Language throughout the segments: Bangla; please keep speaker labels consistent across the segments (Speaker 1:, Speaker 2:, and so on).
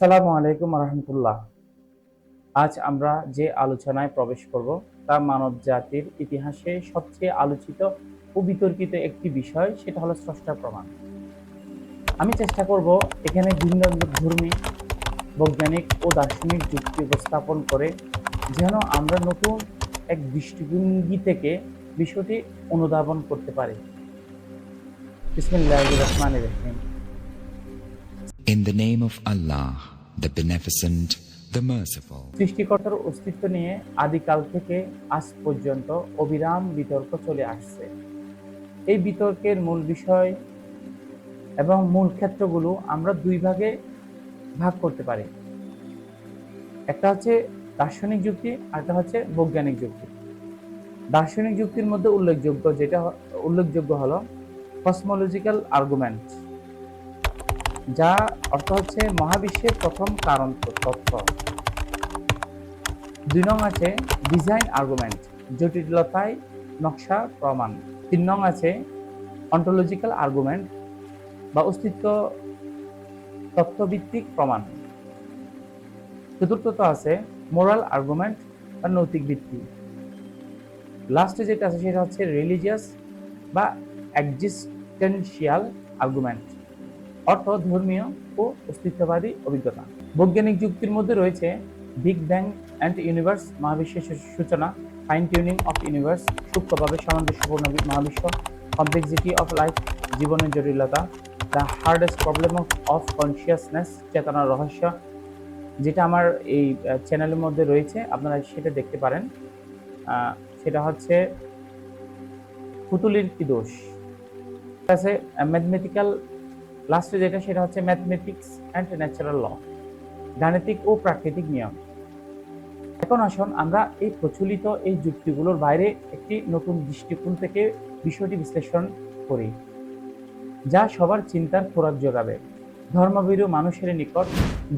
Speaker 1: আসসালামু আলাইকুম রহমতুল্লাহ। আজ আমরা যে আলোচনায় প্রবেশ করব, তা মানব জাতির ইতিহাসে সবচেয়ে আলোচিত ও বিতর্কিত একটি বিষয়, সেটা হলো স্রষ্টার প্রমাণ। আমি চেষ্টা করব এখানে ভিন্ন ধর্মী, বৈজ্ঞানিক ও দার্শনিক যুক্তি উপস্থাপন করে যেন আমরা নতুন এক দৃষ্টিভঙ্গি থেকে বিষয়টি অনুধাবন করতে পারি। বিসমিল্লাহির রহমানির রহিম।
Speaker 2: In the name of Allah, the Beneficent, the Merciful.
Speaker 1: সৃষ্টিকর্তার অস্তিত্ব নিয়ে আদিকাল থেকে আজ পর্যন্ত অবিরাম বিতর্ক চলে আসছে। এই বিতর্কের মূল বিষয় এবং মূল ক্ষেত্রগুলো আমরা দুই ভাগে ভাগ করতে পারি। একটা হচ্ছে দার্শনিক যুক্তি আর একটা হচ্ছে বৈজ্ঞানিক যুক্তি। দার্শনিক যুক্তির মধ্যে উল্লেখযোগ্য যেটা উল্লেখযোগ্য হলো কসমোলজিক্যাল আর্গুমেন্ট যা অর্থ হচ্ছে মহাবিশ্বের প্রথম কারণ তথ্য। দুই নং আছে ডিজাইন আর্গুমেন্ট জটিলতায় নকশা প্রমাণ। তিন নং আছে অন্টোলজিক্যাল আর্গুমেন্ট বা অস্তিত্ব তত্ত্বভিত্তিক প্রমাণ। চতুর্থত আছে মোরাল আর্গুমেন্ট বা নৈতিক ভিত্তি। লাস্টে যেটা আছে সেটা হচ্ছে রিলিজিয়াস বা এক্সিস্টেন্সিয়াল আর্গুমেন্ট অর্থ ধর্মীয় ও অস্তিত্ববাদী অভিজ্ঞতা। বৈজ্ঞানিক যুক্তির মধ্যে রয়েছে বিগ ব্যাং অ্যান্ড ইউনিভার্স মহাবিশ্বের সূচনা ফাইন টিউনিং অফ ইউনিভার্স সূক্ষ্মভাবে সামঞ্জস্যপূর্ণ মহাবিশ্ব কমপ্লেক্সিটি অফ লাইফ জীবনের জটিলতা the hardest problem of of consciousness চেতনার রহস্য, যেটা আমার এই চ্যানেলের মধ্যে রয়েছে, আপনারা সেটা দেখতে পারেন। সেটা হচ্ছে পুতুলির কি দোষ? আছে ম্যাথমেটিক্যাল লাস্টে যেটা, সেটা হচ্ছে ম্যাথমেটিক্স অ্যান্ড ন্যাচারাল ল গাণিতিক ও প্রাকৃতিক নিয়ম। এখন আসুন আমরা এই প্রচলিত এই যুক্তিগুলোর বাইরে একটি নতুন দৃষ্টিকোণ থেকে বিষয়টি বিশ্লেষণ করি, যা সবার চিন্তার খোরাক যোগাবে। ধর্মভীরু মানুষের নিকট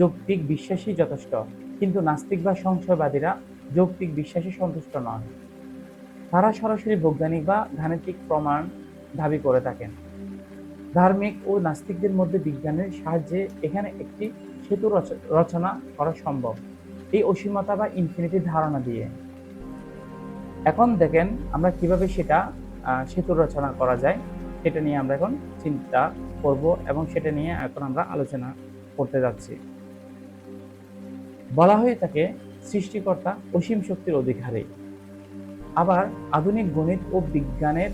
Speaker 1: যৌক্তিক বিশ্বাসই যথেষ্ট, কিন্তু নাস্তিক বা সংশয়বাদীরা যৌক্তিক বিশ্বাসে সন্তুষ্ট নন। তারা সরাসরি বৈজ্ঞানিক বা গাণিতিক প্রমাণ দাবি করে থাকেন। ধার্মিক ও নাস্তিকদের মধ্যে বিজ্ঞানের সাহায্যে এখানে একটি সেতু রচ- রচনা করা সম্ভব। এই অসীমতা বা ইনফিনিটির ধারণা দিয়ে। এখন দেখেন আমরা কীভাবে সেটা সেতু রচনা করা যায়। সেটা নিয়ে আমরা এখন চিন্তা করব এবং সেটা নিয়ে এখন আমরা আলোচনা করতে যাচ্ছি। বলা হয়ে থাকে সৃষ্টিকর্তা অসীম শক্তির অধিকারী। আবার আধুনিক গণিত ও বিজ্ঞানের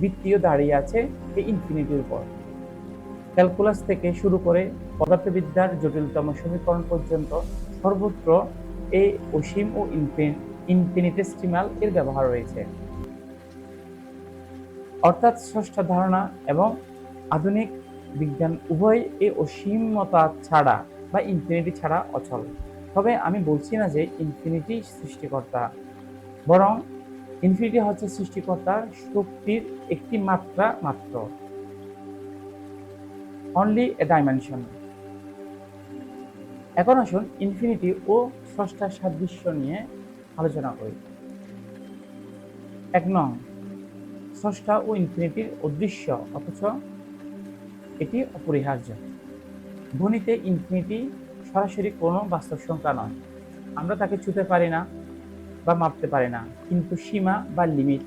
Speaker 1: ভিত্তিও দাঁড়িয়ে আছে এই ইনফিনিটির উপর। ক্যালকুলাস থেকে শুরু করে পদার্থবিদ্যার জটিলতম সমীকরণ পর্যন্ত সর্বত্র এই অসীম ও ইনফিন ইনফিনিটেস্টিমাল এর ব্যবহার রয়েছে। অর্থাৎ ষষ্ঠ ধারণা এবং আধুনিক বিজ্ঞান উভয় এই অসীমতা ছাড়া বা ইনফিনিটি ছাড়া অচল। তবে আমি বলছি না যে ইনফিনিটি সৃষ্টিকর্তা, বরং ইনফিনিটি হচ্ছে সৃষ্টিকর্তার শক্তির একটি মাত্রা মাত্র। অনলি এ ডাইমেনশন এখন আসুন ইনফিনিটি ও স্রষ্টার সাদৃশ্য নিয়ে আলোচনা করি। এক নং স্রষ্টা ও ইনফিনিটির অদৃশ্য, অথচ এটি অপরিহার্য। গণিতে ইনফিনিটি সরাসরি কোনো বাস্তব সংখ্যা নয়। আমরা তাকে ছুতে পারি না। বা মাপতে পারে না। কিন্তু সীমা বা লিমিট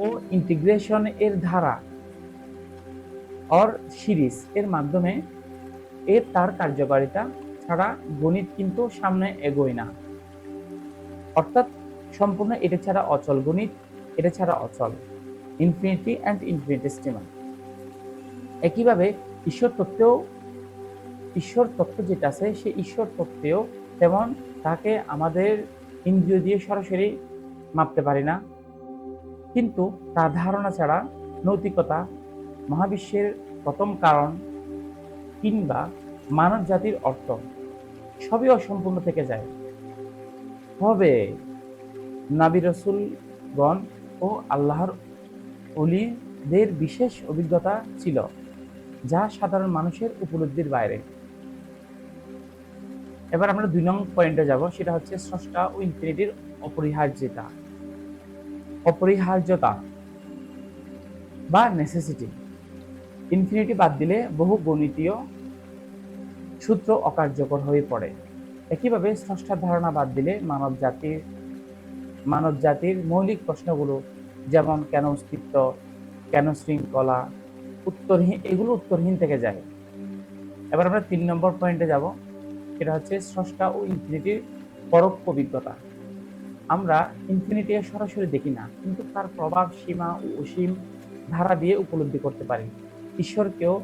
Speaker 1: ও ইন্টিগ্রেশন এর ধারা অর সিরিজ এর মাধ্যমে এর তার কার্যকারিতা ছাড়া গণিত কিন্তু সামনে এগোয় না। অর্থাৎ সম্পূর্ণ এটা ছাড়া অচল গণিত, এটা ছাড়া অচল। ইনফিনিটি অ্যান্ড ইনফিনিটিস্টিমাল একইভাবে ঈশ্বর তত্ত্বেও, ঈশ্বর তত্ত্ব যেটা আছে, সেই ঈশ্বর তত্ত্বেও তেমন তাকে আমাদের ইন্দ্রিয় দিয়ে সরাসরি মাপতে পারি না। কিন্তু তার ধারণা ছাড়া নৈতিকতা মহাবিশ্বের প্রথম কারণ কিংবা মানব জাতির অর্থ সবই অসম্পূর্ণ থেকে যায়। তবে নাবি রসুলগণ ও আল্লাহর অলিদের বিশেষ অভিজ্ঞতা ছিল যা সাধারণ মানুষের উপলব্ধির বাইরে। এবার আমরা দুই নং পয়েন্টে যাব, সেটা হচ্ছে স্রষ্টা ও ইনফিনিটির অপরিহার্যতা। অপরিহার্যতা বা নেসেসিটি ইনফিনিটি বাদ দিলে বহু গণিতীয় সূত্র অকার্যকর হয়ে পড়ে। একইভাবে স্রষ্টার ধারণা বাদ দিলে মানব জাতির মানব জাতির মৌলিক প্রশ্নগুলো যেমন কেন অস্তিত্ব, কেন শৃঙ্খলা, উত্তরহীন, এগুলো উত্তরহীন থেকে যায়। এবার আমরা তিন নম্বর পয়েন্টে যাব। সেটা হচ্ছে স্রষ্টা ও ইনফিনিটির পরোক্ষ অভিজ্ঞতা। আমরা ইনফিনিটি সরাসরি দেখি না, কিন্তু তার প্রভাব, সীমা ও অসীম ধারা দিয়ে উপলব্ধি করতে পারি। ঈশ্বরকেও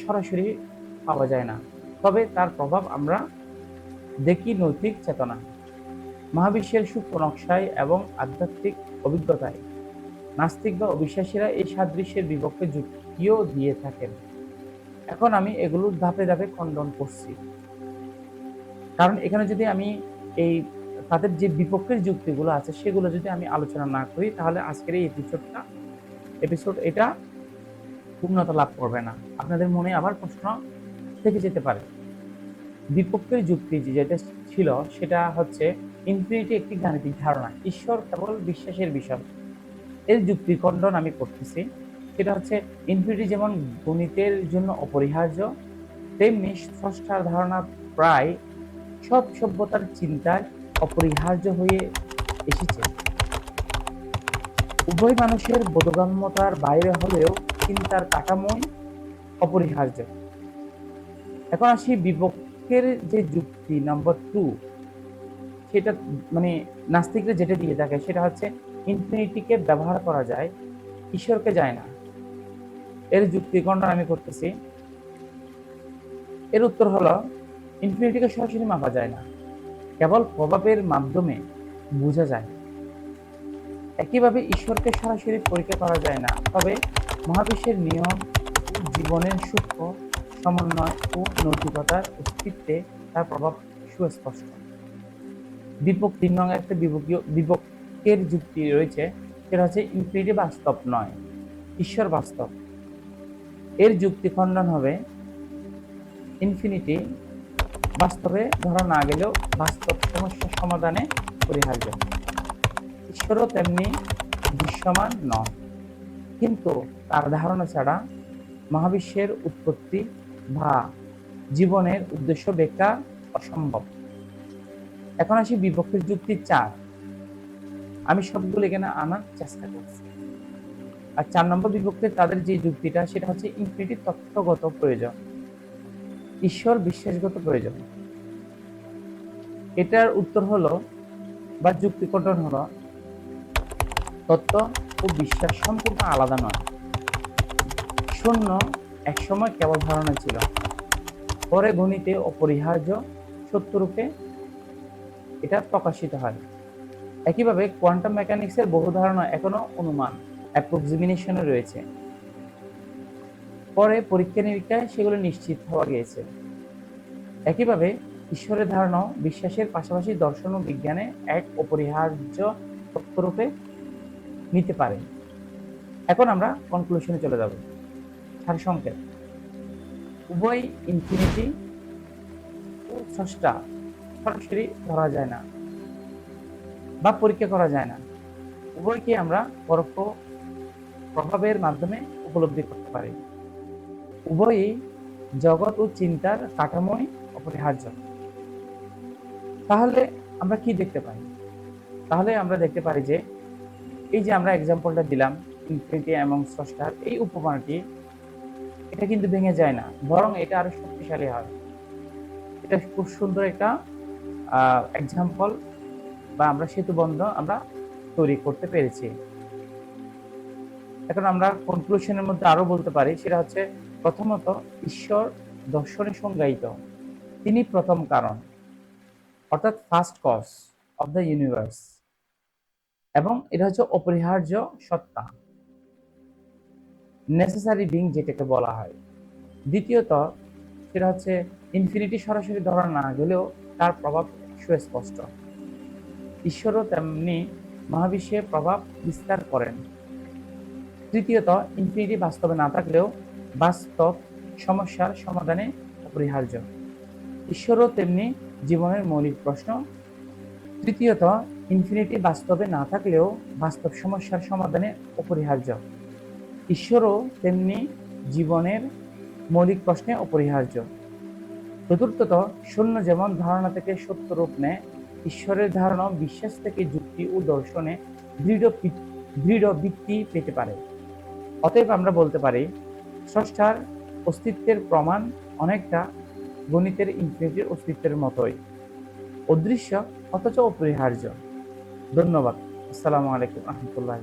Speaker 1: সরাসরি পাওয়া যায় না। তবে তার প্রভাব আমরা দেখি নৈতিক চেতনা, মহাবিশ্বের সূক্ষ্ম নকশায় এবং আধ্যাত্মিক অভিজ্ঞতায়। নাস্তিক বা অবিশ্বাসীরা এই সাদৃশ্যের বিপক্ষে যুক্তিও দিয়ে থাকেন। এখন আমি এগুলোর ধাপে ধাপে খণ্ডন করছি। কারণ এখানে যদি আমি এই তাদের যে বিপক্ষের যুক্তিগুলো আছে, সেগুলো যদি আমি আলোচনা না করি, তাহলে আজকের এই এপিসোডটা এপিসোড এটা পূর্ণতা লাভ করবে না। আপনাদের মনে আবার প্রশ্ন থেকে যেতে পারে। বিপক্ষের যুক্তি যেটা ছিল, সেটা হচ্ছে ইনফিনিটি একটি গাণিতিক ধারণা। ঈশ্বর কেবল বিশ্বাসের বিষয়। এর যুক্তি খণ্ডন আমি করতেছি। সেটা হচ্ছে ইনফিনিটি যেমন গণিতের জন্য অপরিহার্য, তেমনি স্রষ্টার ধারণা প্রায় সব সভ্যতার চিন্তায় অপরিহার্য হয়ে এসেছে। উভয় মানুষের বোধগম্যতার বাইরে হলেও চিন্তার কাঠামোই অপরিহার্য। এখন আসি বিপক্ষের যে যুক্তি নাম্বার টু সেটা মানে নাস্তিকরা যেটা দিয়ে থাকে সেটা হচ্ছে ইনফিনিটিকে ব্যবহার করা যায়, ঈশ্বরকে যায় না। এর যুক্তি খণ্ডন আমি করতেছি। এর উত্তর হলো ইনফিনিটিকে সরাসরি মাপা যায় না। কেবল প্রভাবের মাধ্যমে বোঝা যায়। একইভাবে ঈশ্বরকে সরাসরি পরীক্ষা করা যায় না। তবে মহাবিশ্বের নিয়ম, জীবনের সূক্ষ্ম সমন্বয় ও নৈতিকতার অস্তিত্বে তার প্রভাব সুস্পষ্ট। দীপক তিন নং একটা বিপক্ষীয় বিপক্ষের যুক্তি রয়েছে, সেটা হচ্ছে ইনফিনিটি বাস্তব নয়, ঈশ্বর বাস্তব। এর যুক্তি খণ্ডন হবে ইনফিনিটি বাস্তবে ধরা না গেলেও বাস্তব সমস্যা সমাধানে পরিহার্য। ঈশ্বরও তেমনি দৃশ্যমান নন। কিন্তু তার ধারণা ছাড়া মহাবিশ্বের উৎপত্তি বা জীবনের উদ্দেশ্য ব্যাখ্যা অসম্ভব। এখন আসি বিপক্ষের যুক্তি চার। আমি সবগুলো এখানে আনার চেষ্টা করছি। আর চার নম্বর বিপক্ষে তাদের যে যুক্তিটা, সেটা হচ্ছে ইনফিনিটি তথ্যগত প্রয়োজন। ঈশ্বর বিশ্বাসগত প্রয়োজন। এটার উত্তর হলো বা যুক্তিকটন হলো, তত্ত্ব ও বিশ্বাস সম্পূর্ণ আলাদা নয়। শূন্য একসময় কেবল ধারণা ছিল। পরে গণিতে অপরিহার্য সত্যরূপে এটা প্রকাশিত হয়। একইভাবে কোয়ান্টাম মেকানিক্সের বহু ধারণা এখনও অনুমান অ্যাপ্রক্সিমিনেশনে রয়েছে। পরে পরীক্ষা নিরীক্ষায় সেগুলো নিশ্চিত হওয়া গিয়েছে। একইভাবে ঈশ্বরের ধারণাও বিশ্বাসের পাশাপাশি দর্শন ও বিজ্ঞানে এক অপরিহার্য তত্ত্বরূপে নিতে পারে। এখন আমরা কনক্লুশনে চলে যাব। সারসংক্ষেপ উভয় ইনফিনিটি ও স্রষ্টা সরাসরি ধরা যায় না বা পরীক্ষা করা যায় না। উভয়কে আমরা পরোক্ষ প্রভাবের মাধ্যমে উপলব্ধি করতে পারি। উভয়ই জগৎ ও চিন্তার কাঠামোই অপরিহার্য। তাহলে আমরা কি দেখতে পাই? তাহলে আমরা দেখতে পারি যে, এই যে আমরা এক্সাম্পলটা দিলাম ইনফিনিটি এবং স্রষ্টার, এই উপমানটি এটা কিন্তু ভেঙে যায় না, বরং এটা আরও শক্তিশালী হয়। এটা খুব সুন্দর একটা এক্সাম্পল বা আমরা সেতু বন্ধ আমরা তৈরি করতে পেরেছি। এখন আমরা কনক্লুশনের মধ্যে আরও বলতে পারি, সেটা হচ্ছে প্রথমত ঈশ্বর দর্শনে সংজ্ঞায়িত। তিনি প্রথম কারণ, অর্থাৎ first cause of the universe এবং এটা হচ্ছে অপরিহার্য সত্তা। নেসেসারি বিং যেটাকে বলা হয়। দ্বিতীয়ত, সেটা হচ্ছে ইনফিনিটি সরাসরি ধরা না গেলেও তার প্রভাব সুস্পষ্ট। ঈশ্বরও তেমনি মহাবিশ্বে প্রভাব বিস্তার করেন। তৃতীয়ত ইনফিনিটি বাস্তবে না থাকলেও বাস্তব সমস্যার সমাধানে অপরিহার্য। ঈশ্বরও তেমনি জীবনের মৌলিক প্রশ্ন। তৃতীয়ত ইনফিনিটি বাস্তবে না থাকলেও বাস্তব সমস্যার সমাধানে অপরিহার্য। ঈশ্বরও তেমনি জীবনের মৌলিক প্রশ্নে অপরিহার্য। চতুর্থত, শূন্য যেমন ধারণা থেকে সত্য রূপ নেয়, ঈশ্বরের ধারণা বিশ্বাস থেকে যুক্তি ও দর্শনে দৃঢ় দৃঢ় ভিত্তি পেতে পারে। অতএব আমরা বলতে পারি স্রষ্টার অস্তিত্বের প্রমাণ অনেকটা গণিতের ইনফিনিটির অস্তিত্বের মতোই। অদৃশ্য অথচ অপরিহার্য। ধন্যবাদ। আসসালামু আলাইকুম রহমতুল্লাহ